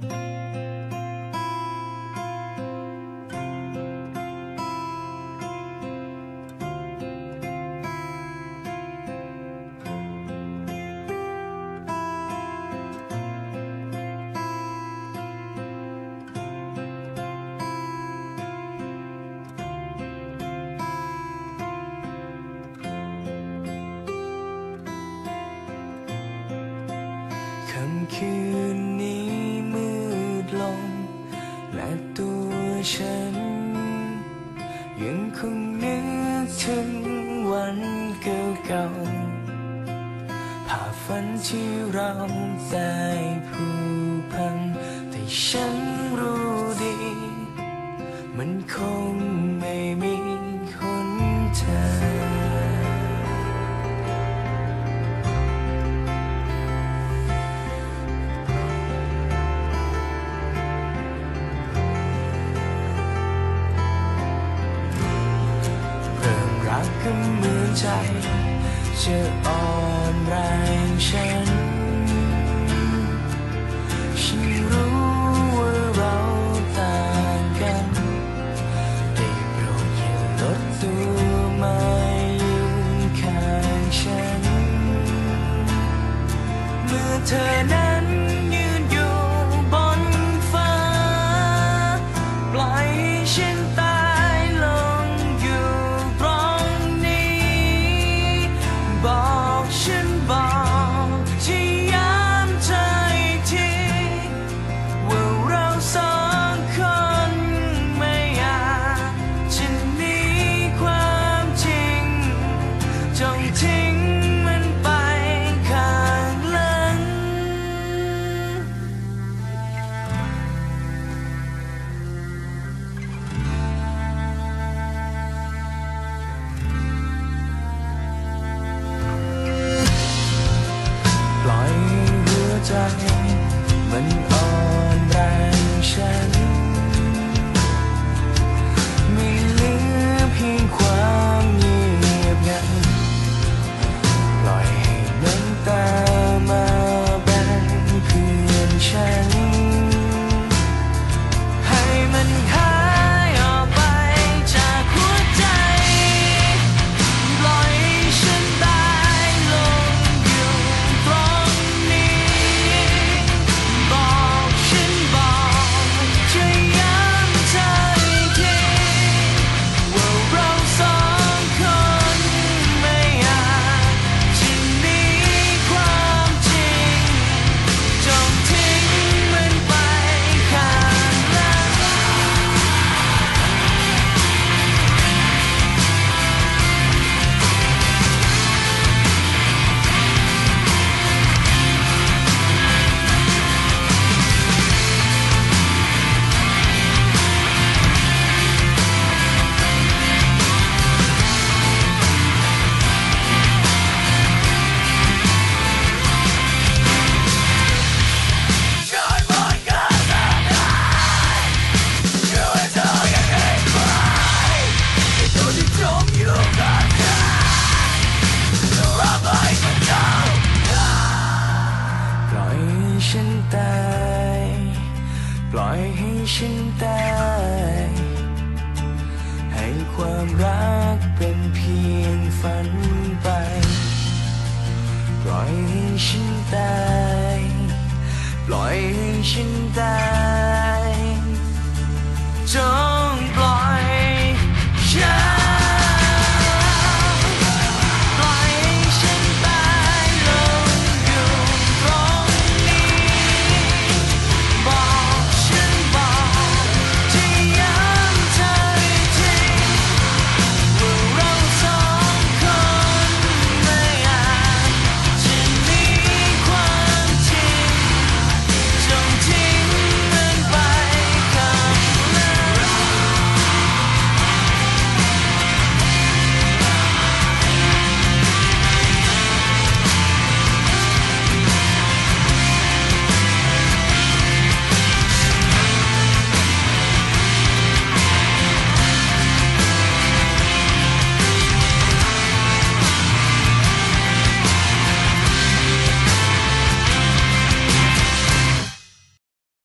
ค่ำคืนนี้มืดลง และตัวฉัน ยังคงนึกถึงวันเก่าๆภาพฝันที่เราได้ผูกพันแต่ฉันรู้ักก็เหมือนใจจะอ่อนแรงฉัน ฉันรู้ว่าเราต่างกันได้โปรดอย่าลดตัวมายืนข้างฉัน เมื่อเธอนั้น ใจมันอ่อน ปล่อยให้ฉันตายให้ความรักเป็นเพียงฝันไป ปล่อยให้ฉันตายปล่อยให้ฉันตายจน